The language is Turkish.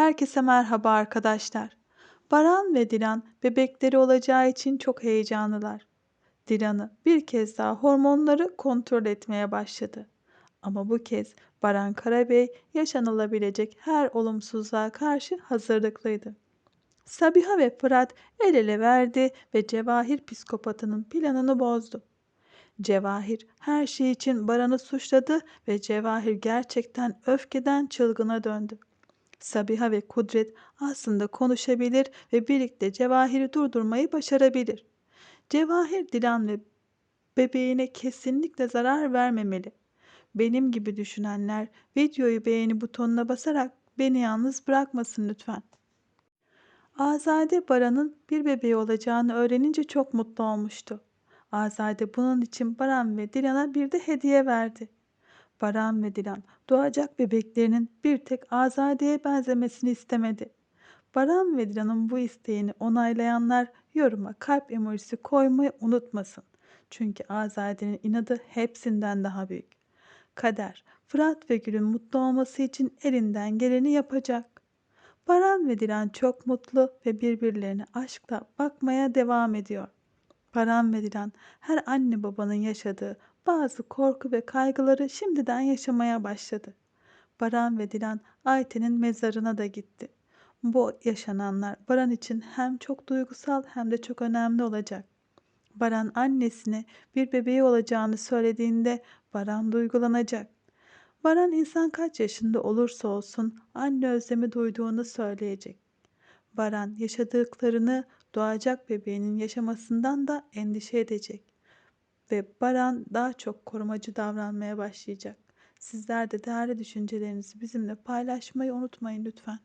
Herkese merhaba arkadaşlar. Baran ve Dilan bebekleri olacağı için çok heyecanlılar. Dilan'ı bir kez daha hormonları kontrol etmeye başladı. Ama bu kez Baran Karabey yaşanılabilecek her olumsuzluğa karşı hazırlıklıydı. Sabiha ve Fırat el ele verdi ve Cevahir psikopatının planını bozdu. Cevahir her şey için Baran'ı suçladı ve Cevahir gerçekten öfkeden çılgına döndü. Sabiha ve Kudret aslında konuşabilir ve birlikte Cevahir'i durdurmayı başarabilir. Cevahir Dilan ve bebeğine kesinlikle zarar vermemeli. Benim gibi düşünenler videoyu beğeni butonuna basarak beni yalnız bırakmasın lütfen. Azade Baran'ın bir bebeği olacağını öğrenince çok mutlu olmuştu. Azade bunun için Baran ve Dilan'a bir de hediye verdi. Baran ve Dilan doğacak bebeklerinin bir tek Azade'ye benzemesini istemedi. Baran ve Dilan'ın bu isteğini onaylayanlar yoruma kalp emojisi koymayı unutmasın. Çünkü Azade'nin inadı hepsinden daha büyük. Kader, Fırat ve Gül'ün mutlu olması için elinden geleni yapacak. Baran ve Dilan çok mutlu ve birbirlerine aşkla bakmaya devam ediyor. Baran ve Dilan her anne babanın yaşadığı bazı korku ve kaygıları şimdiden yaşamaya başladı. Baran ve Dilan Ayten'in mezarına da gitti. Bu yaşananlar Baran için hem çok duygusal hem de çok önemli olacak. Baran annesine bir bebeği olacağını söylediğinde Baran duygulanacak. Baran insan kaç yaşında olursa olsun anne özlemi duyduğunu söyleyecek. Baran yaşadıklarını doğacak bebeğinin yaşamasından da endişe edecek. Ve Baran daha çok korumacı davranmaya başlayacak. Sizler de değerli düşüncelerinizi bizimle paylaşmayı unutmayın lütfen.